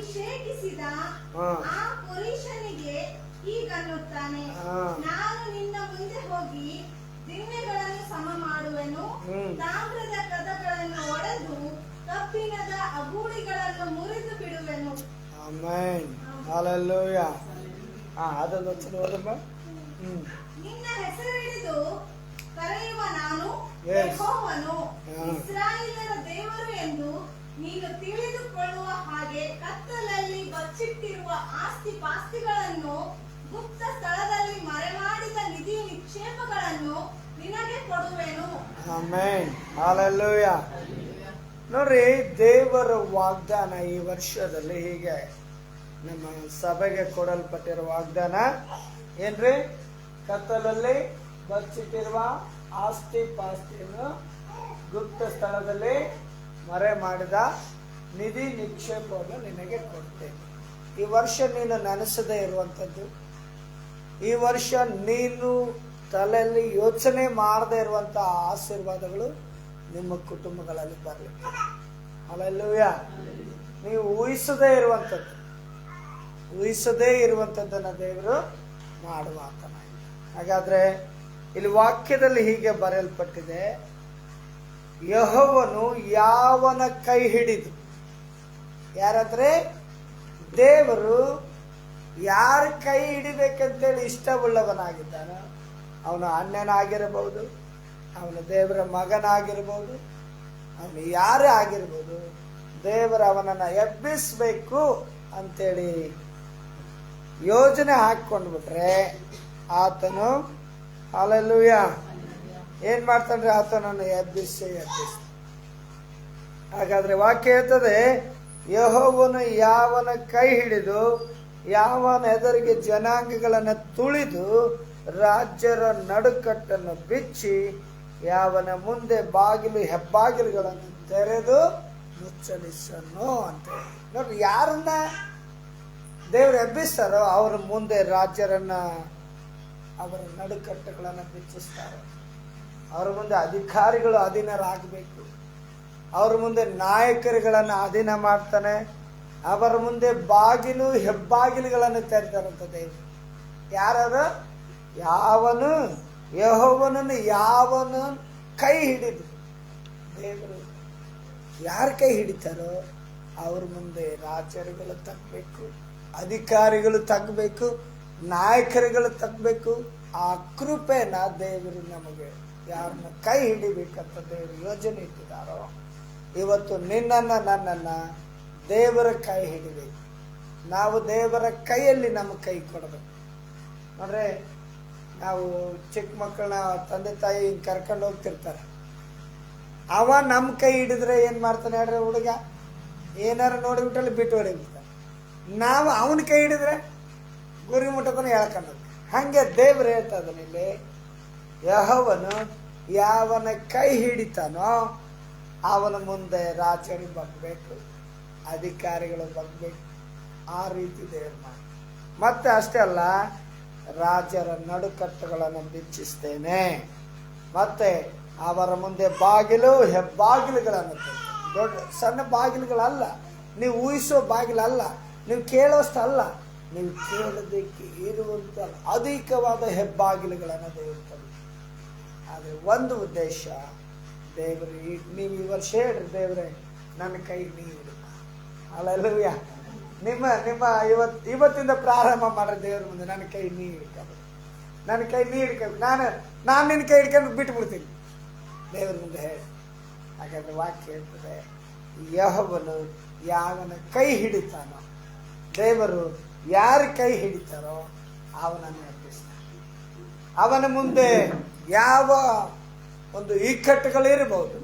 ಅಭಿಷೇಕಿಸಿದ. ಆ ಪುರುಷನಿಗೆ ಹೀಗನ್ನುತ್ತಾನೆ. ನಾನು ನಿನ್ನ ಮುಂದೆ ಹೋಗಿ ದಿಣ್ಣೆಗಳನ್ನು ಸಮ ಮಾಡುವೆನು. ತಾಮ್ರದ ಕದಗಳನ್ನು ಒಡೆದು ಕಬ್ಬಿಣದ ಅಗೂಳಿಗಳನ್ನು ಮುರಿದು ಬಿಡುವೆನು. ನಿನ್ನ ಹೆಸರು ಹಿಡಿದು ಕರೆಯುವ ನಾನು ಯೆಹೋವನು. ಇಸ್ರಾಯೇಲರ ದೇವರು ಎಂದು ನೀನು ತಿಳಿದುಕೊಳ್ಳುವ ಹಾಗೆ ಕತ್ತಲಲ್ಲಿ ಬಚ್ಚಿಟ್ಟಿರುವ ಆಸ್ತಿ ಪಾಸ್ತಿಗಳನ್ನು ಗುಪ್ತ ಸ್ಥಳದಲ್ಲಿ ಮರೆಮಾಡಿದ ನಿಧಿ ನಿಕ್ಷೇಪಗಳನ್ನು ನಿನಗೆ ಕೊಡುವೆನು. ನೋಡ್ರಿ, ದೇವರ ವಾಗ್ದಾನ ಈ ವರ್ಷದಲ್ಲಿ ಹೀಗೆ. ನಮ್ಮ ಸಭೆಗೆ ಕೊಡಲ್ಪಟ್ಟಿರುವ ವಾಗ್ದಾನ ಏನ್ರಿ? ಕತ್ತಲಲ್ಲಿ ಬಚ್ಚಿಟ್ಟಿರುವ ಆಸ್ತಿ ಪಾಸ್ತಿಯನ್ನು ಗುಪ್ತ ಸ್ಥಳದಲ್ಲಿ ಮರೆ ಮಾಡಿದ ನಿಧಿ ನಿಕ್ಷೇಪವನ್ನು ನಿನಗೆ ಕೊಡ್ತೇನೆ ಈ ವರ್ಷ ನೀನು ನೆನೆಸದೇ ಇರುವಂಥದ್ದು. ಈ ವರ್ಷ ನೀನು ತಲೆಯಲ್ಲಿ ಯೋಚನೆ ಮಾಡದೇ ಇರುವಂತ ಆಶೀರ್ವಾದಗಳು ನಿಮ್ಮ ಕುಟುಂಬಗಳಲ್ಲಿ ಬರಲಿ. ಅಲ್ಲೆಲ್ಲೂಯ ನೀವು ಊಹಿಸದೇ ಇರುವಂಥದ್ದು. ಊಹಿಸದೇ ಇರುವಂಥದ್ದನ್ನ ದೇವರು ಮಾಡುವ ಹಾಗಾದ್ರೆ ಇಲ್ಲಿ ವಾಕ್ಯದಲ್ಲಿ ಹೀಗೆ ಬರೆಯಲ್ಪಟ್ಟಿದೆ. ಯಹೋವನು ಯಾವನ ಕೈ ಹಿಡಿದು? ಯಾರಂದ್ರೆ? ದೇವರು ಯಾರ ಕೈ ಹಿಡಿಬೇಕಂತೇಳಿ ಇಷ್ಟವುಳ್ಳವನಾಗಿದ್ದಾನ, ಅವನು ಅಣ್ಣನಾಗಿರಬಹುದು, ಅವನು ದೇವರ ಮಗನಾಗಿರ್ಬೋದು ಅವನು ಯಾರೇ ಆಗಿರ್ಬೋದು ದೇವರು ಅವನನ್ನು ಎಬ್ಬಿಸಬೇಕು ಅಂತೇಳಿ ಯೋಜನೆ ಹಾಕ್ಕೊಂಡ್ಬಿಟ್ರೆ ಆತನು ಅಲ್ಲೆಲ್ಲೂಯ ಏನ್ ಮಾಡ್ತಾನ್ರಿ? ಆತನನ್ನು ಎಬ್ಬಿಸಿ ಎಬ್ಬಿಸಿ. ಹಾಗಾದ್ರೆ ವಾಕ್ಯ ಹೇಳ್ತದೆ, ಯಹೋವನು ಯಾವನ ಕೈ ಹಿಡಿದು, ಯಾವನ ಎದುರಿಗೆ ಜನಾಂಗಗಳನ್ನು ತುಳಿದು, ರಾಜ್ಯರ ನಡುಕಟ್ಟನ್ನು ಬಿಚ್ಚಿ, ಯಾವನ ಮುಂದೆ ಬಾಗಿಲು, ಹೆಬ್ಬಾಗಿಲುಗಳನ್ನು ತೆರೆದು ಮುಚ್ಚಲಿಸನು ಅಂತ ನೋಡಿ ಯಾರನ್ನ ದೇವ್ರು ಎಬ್ಬಿಸ್ತಾರೋ, ಅವ್ರ ಮುಂದೆ ರಾಜ್ಯರನ್ನ, ಅವರ ನಡುಕಟ್ಟುಗಳನ್ನು ಬಿಚ್ಚಿಸ್ತಾರೆ. ಅವ್ರ ಮುಂದೆ ಅಧಿಕಾರಿಗಳು ಅಧೀನರಾಗಬೇಕು. ಅವ್ರ ಮುಂದೆ ನಾಯಕರುಗಳನ್ನು ಅಧೀನ ಮಾಡ್ತಾನೆ. ಅವರ ಮುಂದೆ ಬಾಗಿಲು ಹೆಬ್ಬಾಗಿಲುಗಳನ್ನು ತೆರೆತಾರಂತ ದೇವರು ಯಾರು ಯಾವನು? ಯಹೋವನನ್ನು ಯಾವನು ಕೈ ಹಿಡಿದು. ದೇವರು ಯಾರು ಕೈ ಹಿಡಿತಾರೋ ಅವ್ರ ಮುಂದೆ ರಾಜರುಗಳು ತಗ್ಬೇಕು, ಅಧಿಕಾರಿಗಳು ತಗ್ಬೇಕು, ನಾಯಕರುಗಳು ತಗ್ಬೇಕು. ಆ ಕೃಪೆನ ದೇವರು ನಮಗೆ ಯಾರನ್ನ ಕೈ ಹಿಡಿಬೇಕಂತ ದೇವರು ಯೋಜನೆ ಇಟ್ಟಿದ್ದಾರೋ, ಇವತ್ತು ನಿನ್ನನ್ನ ನನ್ನನ್ನ ದೇವರ ಕೈ ಹಿಡಿಬೇಕು. ನಾವು ದೇವರ ಕೈಯಲ್ಲಿ ನಮ್ಮ ಕೈ ಕೊಡಬೇಕು. ಅಂದರೆ ನಾವು ಚಿಕ್ಕ ಮಕ್ಕಳನ್ನ ತಂದೆ ತಾಯಿ ಕರ್ಕೊಂಡು ಹೋಗ್ತಿರ್ತಾರೆ. ಅವ ನಮ್ಮ ಕೈ ಹಿಡಿದ್ರೆ ಏನು ಮಾಡ್ತಾನೆ ಹೇಳ್ರಿ ಹುಡುಗ? ಏನಾರು ನೋಡಿಬಿಟ್ಟಲ್ಲಿ ಬಿಟ್ಟು ಹೊಡಿಬಿಡ್ತಾನೆ. ನಾವು ಅವನ ಕೈ ಹಿಡಿದ್ರೆ ಗುರಿ ಮುಟ್ಟತನ ಹೇಳ್ಕೊಂಡು ಹಂಗೆ ದೇವ್ರು ಹೇಳ್ತಾ ಇಲ್ಲಿ, ಯಹೋವನು ಯಾವನ ಕೈ ಹಿಡಿತಾನೋ ಅವನ ಮುಂದೆ ರಾಜರು ಬಗ್ಬೇಕು, ಅಧಿಕಾರಿಗಳು ಬಗ್ಬೇಕು. ಆ ರೀತಿ ದೇವ್ರ ಮಾಡಿ ಮತ್ತೆ ಅಷ್ಟೇ ಅಲ್ಲ, ರಾಜರ ನಡುಕಟ್ಟುಗಳನ್ನು ಬಿಚ್ಚಿಸ್ತೇನೆ. ಮತ್ತೆ ಅವರ ಮುಂದೆ ಬಾಗಿಲು, ಹೆಬ್ಬಾಗಿಲುಗಳನ್ನು. ದೊಡ್ಡ ಸಣ್ಣ ಬಾಗಿಲುಗಳಲ್ಲ, ನೀವು ಊಹಿಸೋ ಬಾಗಿಲಲ್ಲ, ನೀವು ಕೇಳೋಷ್ಟಲ್ಲ. ನೀವು ಕೇಳೋದಕ್ಕೆ ಇರುವಂತ ಅಧಿಕವಾದ ಹೆಬ್ಬಾಗಿಲುಗಳನ್ನು ದೇವರು ಆದರೆ ಒಂದು ಉದ್ದೇಶ, ದೇವರು ನೀವು ಈ ವರ್ಷ ಹೇಳ್ರಿ ದೇವ್ರೆ, ನನ್ನ ಕೈ ನೀರು. ಅಲ್ಲೆಲ್ಲೂಯ ನಿಮ್ಮ ನಿಮ್ಮ ಇವತ್ ಇವತ್ತಿಂದ ಪ್ರಾರಂಭ ಮಾಡ್ರಿ ದೇವ್ರ ಮುಂದೆ, ನನ್ನ ಕೈ ನೀ ನನ್ನ ಕೈ ನೀ ನಾನು ನಾನು ನಿನ್ನ ಕೈ ಹಿಡ್ಕೊಂಡು ಬಿಟ್ಟು ಬಿಡ್ತೀನಿ ದೇವ್ರ ಮುಂದೆ ಹೇಳಿ ಹಾಗಾದ್ರೆ ವಾಕ್ಯ ಹೇಳ್ತದೆ, ಯಹವನು ಯಾವನ ಕೈ ಹಿಡಿತಾನೋ, ದೇವರು ಯಾರ ಕೈ ಹಿಡಿತಾರೋ, ಅವನನ್ನು ಅರ್ಪಿಸ್ತಾನೆ. ಅವನ ಮುಂದೆ ಯಾವ ಒಂದು ಇಕ್ಕಟ್ಟುಗಳಿರಬಹುದು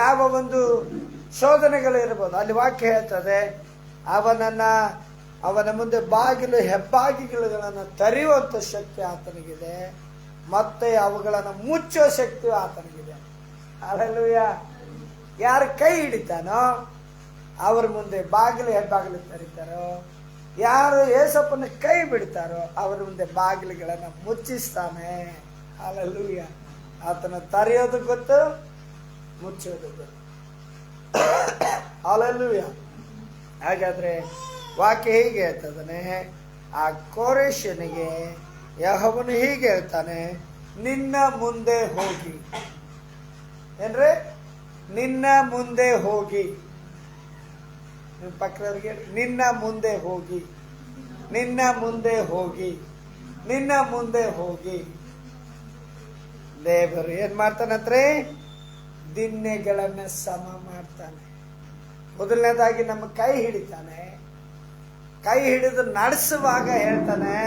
ಯಾವ ಒಂದು ಶೋಧನೆಗಳಿರಬಹುದು ಅಲ್ಲಿ ವಾಕ್ಯ ಹೇಳ್ತದೆ, ಅವನನ್ನ, ಅವನ ಮುಂದೆ ಬಾಗಿಲು ಹೆಬ್ಬಾಗಿಲುಗಳನ್ನು ತೆರೆಯುವಂತ ಶಕ್ತಿ ಆತನಿಗಿದೆ, ಮತ್ತೆ ಅವುಗಳನ್ನು ಮುಚ್ಚೋ ಶಕ್ತಿ ಆತನಿಗಿದೆ. ಅಲ್ಲೆಲ್ಲೂಯ ಯಾರು ಕೈ ಹಿಡಿತಾನೋ, ಅವ್ರ ಮುಂದೆ ಬಾಗಿಲು, ಹೆಬ್ಬಾಗಿಲು ತರೀತಾರೋ, ಯಾರು ಏಸಪ್ಪನ ಕೈ ಬಿಡ್ತಾರೋ, ಅವ್ರ ಮುಂದೆ ಬಾಗಿಲುಗಳನ್ನು ಮುಚ್ಚಿಸ್ತಾನೆ. ಅಲ್ಲೂಯ ಆತನ ತರೆಯೋದು ಗೊತ್ತು, ಮುಚ್ಚೋದು ಗೊತ್ತು. ಅಲ್ಲೂಯ ಹಾಗಾದ್ರೆ ವಾಕ್ಯ ಹೀಗೆ ಹೇಳ್ತದನೆ, ಆ ಕೋರೇಶನಿಗೆ ಯಹವನು ಹೀಗೆ ಹೇಳ್ತಾನೆ, ನಿನ್ನ ಮುಂದೆ ಹೋಗಿ. ಏನ್ರಿ? ನಿನ್ನ ಮುಂದೆ ಹೋಗಿ. ಪಕ್ಕದವ್ರಿಗೆ ನಿನ್ನ ಮುಂದೆ ಹೋಗಿ. ನಿನ್ನ ಮುಂದೆ ಹೋಗಿ. ನಿನ್ನ ಮುಂದೆ ಹೋಗಿ. ದೇವರು ಏನ್ ಮಾಡ್ತಾನಂದ್ರೆ ದಿನ್ನೆಗಳನ್ನ ಸಮ ಮಾಡ್ತಾನೆ. ಮೊದಲನೇದಾಗಿ ನಮ್ಮ ಕೈ ಹಿಡಿತಾನೆ. ಕೈ ಹಿಡಿದು ನಡೆಸುವಾಗ ಹೇಳ್ತಾನೆ,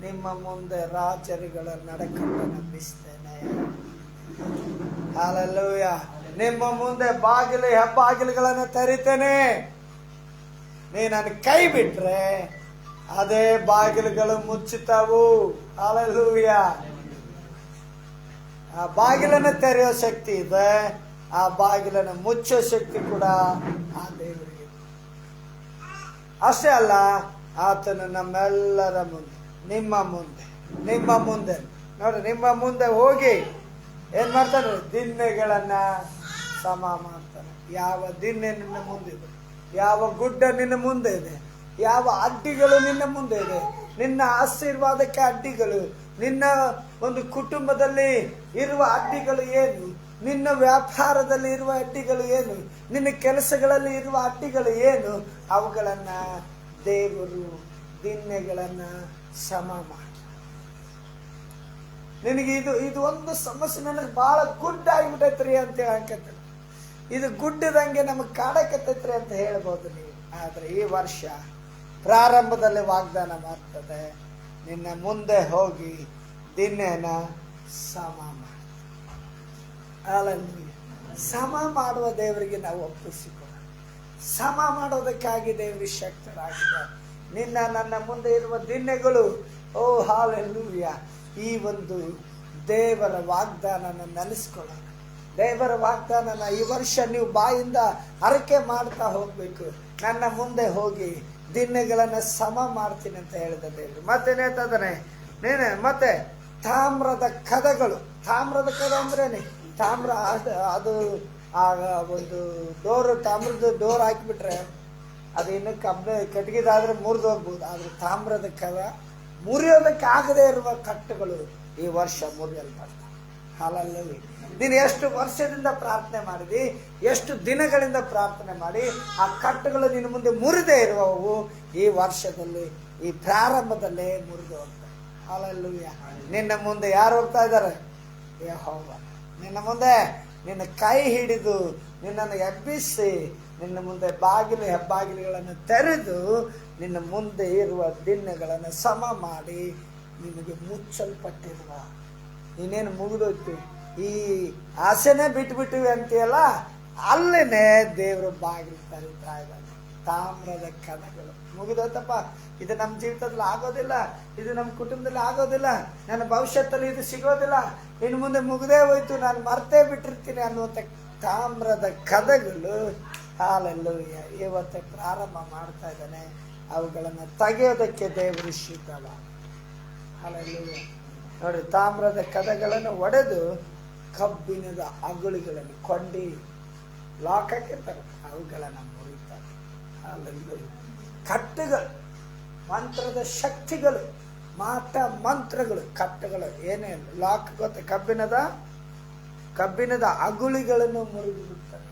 ನಿಮ್ಮ ಮುಂದೆ ರಾಜರುಗಳ ನಡಕಟ್ಟನ್ನು ನಂಬಿಸ್ತೇನೆ ಹಾಲೆಲ್ಲೂಯ. ನಿಮ್ಮ ಮುಂದೆ ಬಾಗಿಲು, ಹೆಬ್ಬಾಗಿಲುಗಳನ್ನು ತರಿತೇನೆ. ನೀ ನನ್ನ ಕೈ ಬಿಟ್ರೆ, ಅದೇ ಬಾಗಿಲುಗಳು ಮುಚ್ಚುತ್ತವು. ಹಾಲೆಲ್ಲೂಯ. ಆ ಬಾಗಿಲನ್ನು ತೆರೆಯೋ ಶಕ್ತಿ ಇದೆ, ಆ ಬಾಗಿಲನ್ನು ಮುಚ್ಚೋ ಶಕ್ತಿ ಕೂಡ ಆ ದೇವರಿಗೆ. ಅಷ್ಟೇ ಅಲ್ಲ, ಆತನು ನಮ್ಮೆಲ್ಲರ ಮುಂದೆ, ನಿಮ್ಮ ಮುಂದೆ ನಿಮ್ಮ ಮುಂದೆ. ನೋಡಿ, ನಿಮ್ಮ ಮುಂದೆ ಹೋಗಿ ಏನ್ ಮಾಡ್ತಾನೆ? ದಿನ್ನೆಗಳನ್ನ ಸಮ ಮಾಡ್ತಾನೆ. ಯಾವ ದಿನ್ನೆ ನಿನ್ನ ಮುಂದೆ ಇದೆ? ಯಾವ ಗುಡ್ಡ ನಿನ್ನ ಮುಂದೆ ಇದೆ? ಯಾವ ಅಡ್ಡಿಗಳು ನಿನ್ನ ಮುಂದೆ ಇದೆ? ನಿನ್ನ ಆಶೀರ್ವಾದಕ್ಕೆ ಅಡ್ಡಿಗಳು, ನಿನ್ನ ಒಂದು ಕುಟುಂಬದಲ್ಲಿ ಇರುವ ಅಡ್ಡಿಗಳು ಏನು? ನಿನ್ನ ವ್ಯಾಪಾರದಲ್ಲಿ ಇರುವ ಅಡ್ಡಿಗಳು ಏನು? ನಿನ್ನ ಕೆಲಸಗಳಲ್ಲಿ ಇರುವ ಅಡ್ಡಿಗಳು ಏನು? ಅವುಗಳನ್ನ ದೇವರು ದಿನ್ನೆಗಳನ್ನ ಸಮ ಮಾಡಿ. ನಿನಗೆ ಇದು ಇದು ಒಂದು ಸಮಸ್ಯೆ ನನಗೆ ಬಹಳ ಗುಡ್ ಆಗಿಬಿಟ್ಟೈತ್ರಿ ಅಂತ ಹೇಳಕತ್ತ ಇದು ಗುಡ್ಡದಂಗೆ ನಮಗೆ ಕಾಡಕತ್ತೈತ್ರಿ ಅಂತ ಹೇಳ್ಬೋದು ನೀವು. ಆದ್ರೆ ಈ ವರ್ಷ ಪ್ರಾರಂಭದಲ್ಲಿ ವಾಗ್ದಾನ ಮಾಡ್ತದೆ. ನಿನ್ನ ಮುಂದೆ ಹೋಗಿ ದಿನೇನ ಸಮ ಮಾಡಿ. ಸಮ ಮಾಡುವ ದೇವರಿಗೆ ನಾವು ಒಪ್ಪಿಸಿಕೊಳ್ಳೋಣ ಸಮ ಮಾಡೋದಕ್ಕಾಗಿ ದೇವರಿಗೆ ಶಕ್ತರಾಗಿದೆ ನಿನ್ನ ನನ್ನ ಮುಂದೆ ಇರುವ ದಿನ್ನೆಗಳು ಓ ಹಾಲೆಲ್ಲೂಯ ಈ ಒಂದು ದೇವರ ವಾಗ್ದಾನನ ನೆನೆಸ್ಕೊಳ್ಳೋಣ. ದೇವರ ವಾಗ್ದಾನನ ಈ ವರ್ಷ ನೀವು ಬಾಯಿಂದ ಹರಕೆ ಮಾಡ್ತಾ ಹೋಗ್ಬೇಕು. ನನ್ನ ಮುಂದೆ ಹೋಗಿ ದಿನ್ನೆಗಳನ್ನ ಸಮ ಮಾಡ್ತೀನಿ ಅಂತ ಹೇಳಿದ ದೇವರು. ಮತ್ತೆ ನೇತಾದನೆ, ನೀನೆ, ಮತ್ತೆ. ತಾಮ್ರದ ಕದಗಳು. ತಾಮ್ರದ ಕದ ಅಂದ್ರೇನೆ? ತಾಮ್ರ ಅದು ಆ ಒಂದು ಡೋರ್, ತಾಮ್ರದ ಡೋರ್ ಹಾಕಿಬಿಟ್ರೆ ಅದು ಇನ್ನು ಕಬ್ಬ ಕಟ್ಟಿಗೆದಾದ್ರೆ ಮುರಿದು ಹೋಗ್ಬೋದು. ಆದರೆ ತಾಮ್ರದ ಕದ ಮುರಿಯೋದಕ್ಕೆ ಆಗದೆ ಇರುವ ಕಟ್ಟುಗಳು ಈ ವರ್ಷ ಮುರಿಯಲ್ಪಡ್ತವೆ. ಹಾಲಲ್ಲಿ ನೀನು ಎಷ್ಟು ವರ್ಷದಿಂದ ಪ್ರಾರ್ಥನೆ ಮಾಡಿದಿ, ಎಷ್ಟು ದಿನಗಳಿಂದ ಪ್ರಾರ್ಥನೆ ಮಾಡಿ, ಆ ಕಟ್ಟುಗಳು ನಿನ್ನ ಮುಂದೆ ಮುರಿದೇ ಇರುವವು, ಈ ವರ್ಷದಲ್ಲಿ, ಈ ಪ್ರಾರಂಭದಲ್ಲೇ ಮುರಿದು ಹೋಗ್ತವೆ. ಹಾಲಲ್ಲೂಯ್ಯ ನಿನ್ನ ಮುಂದೆ ಯಾರು ಹೋಗ್ತಾ ಇದ್ದಾರೆ? ಯಹೋವ. ನಿನ್ನ ಮುಂದೆ ನಿನ್ನ ಕೈ ಹಿಡಿದು ನಿನ್ನನ್ನು ಎಬ್ಬಿಸಿ ನಿನ್ನ ಮುಂದೆ ಬಾಗಿಲು ಹೆಬ್ಬಾಗಿಲುಗಳನ್ನು ತೆರೆದು ನಿನ್ನ ಮುಂದೆ ಇರುವ ದಿನಗಳನ್ನು ಸಮ ಮಾಡಿ ನಿನಗೆ ಮುಚ್ಚಲ್ಪಟ್ಟಿರುವ. ನೀನೇನು ಮುಗಿದೋಯ್ತು? ಈ ಆಸೆನೇ ಬಿಟ್ಬಿಟ್ಟಿವಿ ಅಂತೀಯಲ್ಲ? ಅಲ್ಲೇನೆ ದೇವರು ಬಾಗಿಲು ತರಿತಾ ಇದ್ದಾನೆ. ತಾಮ್ರದ ಕದಗಳು ಮುಗಿದೋತಪ್ಪ ಇದು ನಮ್ಮ ಜೀವಿತದಲ್ಲಿ ಆಗೋದಿಲ್ಲ. ಇದು ನಮ್ಮ ಕುಟುಂಬದಲ್ಲಿ ಆಗೋದಿಲ್ಲ. ನನ್ನ ಭವಿಷ್ಯದಲ್ಲಿ ಇದು ಸಿಗೋದಿಲ್ಲ. ಇನ್ನು ಮುಂದೆ ಮುಗದೇ ಹೋಯ್ತು. ನಾನು ಮರ್ತೇ ಬಿಟ್ಟಿರ್ತೀನಿ ಅನ್ನುವಂಥ ತಾಮ್ರದ ಕದಗಳು. ಹಾಲೆಲ್ಲೂ ಇವತ್ತೇ ಪ್ರಾರಂಭ ಮಾಡ್ತಾ ಇದ್ದಾನೆ. ಅವುಗಳನ್ನು ತೆಗೆಯೋದಕ್ಕೆ ದೇವರು ಸಿದ್ಧಲ್ಲ ಹಾಲಲ್ಲೂ ನೋಡಿ, ತಾಮ್ರದ ಕದಗಳನ್ನು ಒಡೆದು ಕಬ್ಬಿಣದ ಅಗುಳಿಗಳನ್ನು ಕೊಂಡಿ, ಲಾಕಕ್ಕೆ ತರ ಅವುಗಳನ್ನು ಕಟ್ಟುಗಳು, ಮಂತ್ರದ ಶಕ್ತಿಗಳು ಮಾಟ ಮಂತ್ರಗಳು, ಕಟ್ಟುಗಳು ಏನೇ ಲಾಕ್ ಗೊತ್ತ? ಕಬ್ಬಿಣದ ಕಬ್ಬಿಣದ ಅಗುಳಿಗಳನ್ನು ಮುರಿದಿರುತ್ತಾರೆ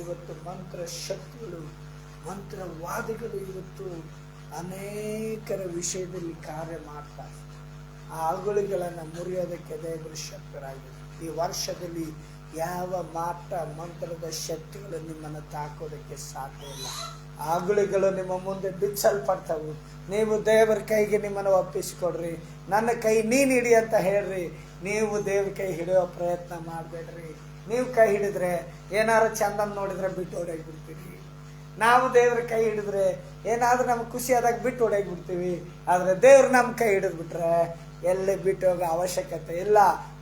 ಇವತ್ತು ಮಂತ್ರ ಶಕ್ತಿಗಳು ಮಂತ್ರವಾದಿಗಳು ಇವತ್ತು ಅನೇಕರ ವಿಷಯದಲ್ಲಿ ಕಾರ್ಯ ಮಾಡ್ತಾರೆ ಆ ಅಗುಳಿಗಳನ್ನು ಮುರಿಯೋದಕ್ಕೆ ದೇವರು ಶಕ್ತರಾಗಿದೆ ಈ ವರ್ಷದಲ್ಲಿ ಯಾವ ಮಾಟ ಮಂತ್ರದ ಶಕ್ತಿಗಳು ನಿಮ್ಮನ್ನು ತಾಕೋದಕ್ಕೆ ಸಾಧ್ಯ ಇಲ್ಲ. ಆಗುಳಿಗಳು ನಿಮ್ಮ ಮುಂದೆ ಬಿಚ್ಚಲ್ಪಡ್ತವು. ನೀವು ದೇವರ ಕೈಗೆ ನಿಮ್ಮನ್ನು ಒಪ್ಪಿಸಿಕೊಡ್ರಿ. ನನ್ನ ಕೈ ನೀನು ಹಿಡಿ ಅಂತ ಹೇಳ್ರಿ. ನೀವು ದೇವ್ರ ಕೈ ಹಿಡಿಯೋ ಪ್ರಯತ್ನ ಮಾಡಬೇಡ್ರಿ. ನೀವು ಕೈ ಹಿಡಿದ್ರೆ ಏನಾರು ಚಂದನ್ ನೋಡಿದ್ರೆ ಬಿಟ್ಟು ಹೊಡೋಗಿ ಬಿಡ್ತೀರಿ ನಾವು ದೇವ್ರ ಕೈ ಹಿಡಿದ್ರೆ ಏನಾದ್ರೂ ನಮ್ಗೆ ಖುಷಿ ಆದಾಗ ಬಿಟ್ಟು ಹೊಡೋಗಿ ಬಿಡ್ತೀವಿ ಆದ್ರೆ ದೇವ್ರು ನಮ್ಮ ಕೈ ಹಿಡಿದ್ಬಿಟ್ರೆ ಎಲ್ಲಿ ಬಿಟ್ಟು ಹೋಗೋ ಅವಶ್ಯಕತೆ ಇಲ್ಲ.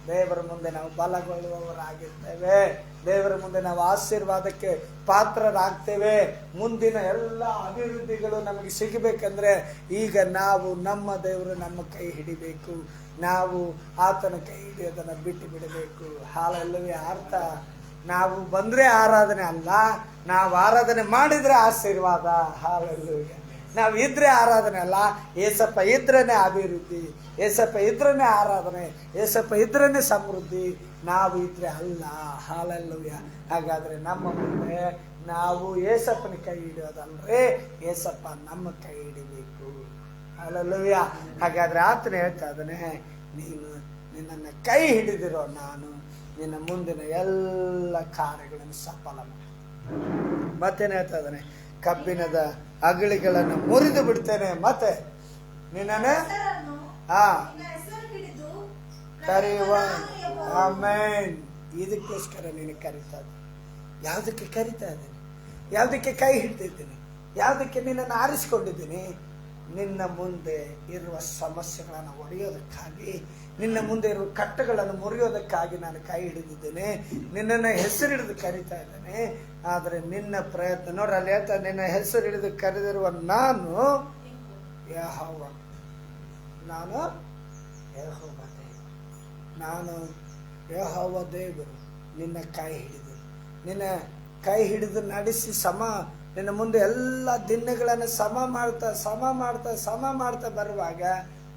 ದೇವರ ಮುಂದೆ ನಾವು ಬಲಗೊಳ್ಳುವವರಾಗಿರ್ತೇವೆ. ದೇವರ ಮುಂದೆ ನಾವು ಆಶೀರ್ವಾದಕ್ಕೆ ಪಾತ್ರರಾಗ್ತೇವೆ. ಮುಂದಿನ ಎಲ್ಲ ಅಭಿವೃದ್ಧಿಗಳು ನಮಗೆ ಸಿಗಬೇಕಂದ್ರೆ ಈಗ ನಾವು ನಮ್ಮ ದೇವರು ನಮ್ಮ ಕೈ ಹಿಡಿಬೇಕು. ನಾವು ಆತನ ಕೈ ಹಿಡಿಯೋದನ್ನು ಬಿಟ್ಟು ಬಿಡಬೇಕು. ಹಾಲೆಲ್ಲವೇ ಅರ್ಥ. ನಾವು ಬಂದ್ರೆ ಆರಾಧನೆ ಅಲ್ಲ, ನಾವು ಆರಾಧನೆ ಮಾಡಿದ್ರೆ ಆಶೀರ್ವಾದ. ಹಾಲೆಲ್ಲೂಯ ನಾವು ಇದ್ರೆ ಆರಾಧನೆ ಅಲ್ಲ, ಏಸಪ್ಪ ಇದ್ರೇ ಅಭಿವೃದ್ಧಿ, ಏಸಪ್ಪ ಇದ್ರೇ ಆರಾಧನೆ, ಏಸಪ್ಪ ಇದ್ರೇ ಸಮೃದ್ಧಿ, ನಾವು ಇದ್ರೆ ಅಲ್ಲ. ಹಾಲಲ್ಲವ್ಯ ಹಾಗಾದ್ರೆ ನಮ್ಮ ಮುಂದೆ ನಾವು ಏಸಪ್ಪನ ಕೈ ಹಿಡಿಯೋದಲ್ರಿ ಏಸಪ್ಪ ನಮ್ಮ ಕೈ ಹಿಡಿಬೇಕು. ಹಾಲಲ್ಲವ್ಯ ಹಾಗಾದ್ರೆ ಆತನ ಹೇಳ್ತಾ ಇದ್ದಾನೆ, ನೀನು ನಿನ್ನನ್ನು ಕೈ ಹಿಡಿದಿರೋ ನಾನು ನಿನ್ನ ಮುಂದಿನ ಎಲ್ಲ ಕಾರ್ಯಗಳನ್ನು ಸಫಲ ಮಾಡಿ. ಮತ್ತೇನು ಹೇಳ್ತಾ ಇದ್ದಾನೆ? ಕಬ್ಬಿಣದ ಅಗಳಿಗಳನ್ನು ಮುರಿದು ಬಿಡ್ತೇನೆ. ಮತ್ತೆ ಹಾ ನಿನ್ನ ಕರೆಯುವ ಆಮೇನ್. ಇದಕ್ಕೋಸ್ಕರ ನೀನು ಕರಿತಾ ಇದ್ದೀನಿ ಯಾವುದಕ್ಕೆ ಕರಿತಾ ಇದ್ದೀನಿ ಯಾವುದಕ್ಕೆ ಕೈ ಹಿಡ್ತಿದ್ದೀನಿ ಯಾವುದಕ್ಕೆ ನಿನ್ನನ್ನು ಆರಿಸಿಕೊಂಡಿದ್ದೀನಿ? ನಿನ್ನ ಮುಂದೆ ಇರುವ ಸಮಸ್ಯೆಗಳನ್ನು ಒಡೆಯೋದಕ್ಕಾಗಿ ನಿನ್ನ ಮುಂದೆ ಇರುವ ಕಟ್ಟಗಳನ್ನು ಮುರಿಯೋದಕ್ಕಾಗಿ ನಾನು ಕೈ ಹಿಡಿದಿದ್ದೇನೆ. ನಿನ್ನನ್ನು ಹೆಸರಿಡಿದು ಕರಿತಾ ಇದ್ದೇನೆ. ಆದರೆ ನಿನ್ನ ಪ್ರಯತ್ನ, ನೋಡ್ರಿ ಅಲ್ಲಿ ಹೇಳ್ತಾ ನಿನ್ನ ಹೆಸರು ಹಿಡಿದು ಕರೆದಿರುವ ನಾನು ಯಹೋವ. ನಾನು ಯಹೋವ ದೇವರು. ನಾನು ಯಹೋವ ದೇವರು. ನಿನ್ನ ಕೈ ಹಿಡಿದು. ನಿನ್ನ ಕೈ ಹಿಡಿದು ನಡೆಸಿ ಸಮ, ನಿನ್ನ ಮುಂದೆ ಎಲ್ಲ ದಿನಗಳನ್ನು ಸಮ ಮಾಡ್ತಾ ಸಮ ಮಾಡ್ತಾ ಸಮ ಮಾಡ್ತಾ ಬರುವಾಗ